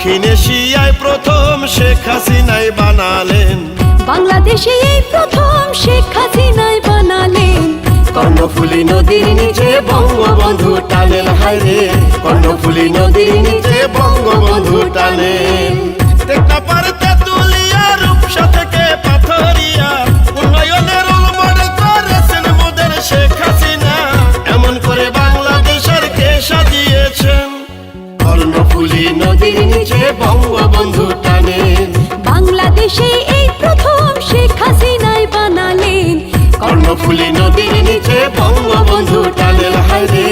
দক্ষিণ এশিয়ায় প্রথম শেখ হাসিনায় বানালেন। বাংলাদেশে এই প্রথম শেখ হাসিনায় বানালেন। কর্ণফুলী নদীর নিচে বঙ্গবন্ধু টানেল হাইরে কর্ণফুলী নদীর নিচে বঙ্গবন্ধু টানেন টেকনাপার বঙ্গবন্ধু টানেন বাংলাদেশে এই প্রথম শেখ হাসিনাই বানালেন। কর্ণফুলি নদীর নিচে বঙ্গবন্ধু টানেল হায়রে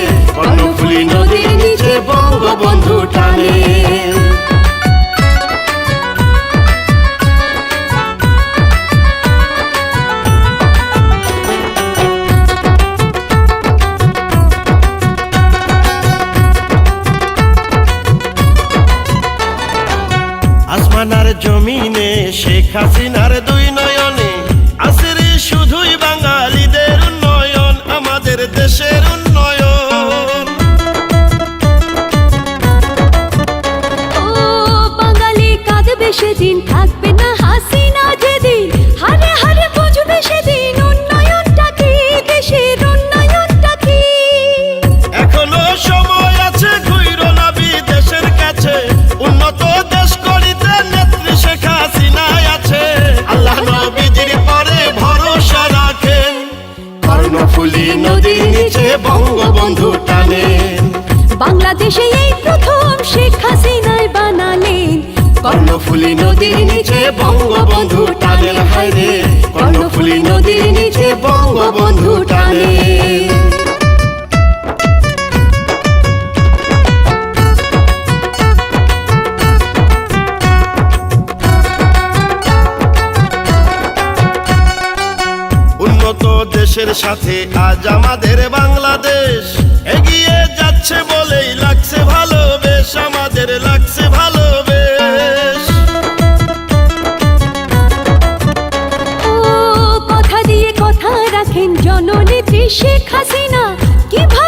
জমিনে শেখ হাসিনার দুই নয়নে আসরে শুধুই বাঙালিদের উন্নয়ন আমাদের দেশের বঙ্গবন্ধু টানেন বাংলাদেশে এই প্রথম শেখ হাসিনাই বানালেন। কর্ণফুলী নদীর নিচে বঙ্গবন্ধু টানেল হায়রে। কর্ণফুলী নদীর নিচে বঙ্গবন্ধু উন্নত দেশের সাথে আজ আমাদের বাংলাদেশ এগিয়ে যাচ্ছে বলেই লাগছে ভালো বেশ আমাদের লাগছে ভালো বেশ কথা দিয়ে কথা রাখেন জননেত্রী শেখ হাসিনা। কীভাবে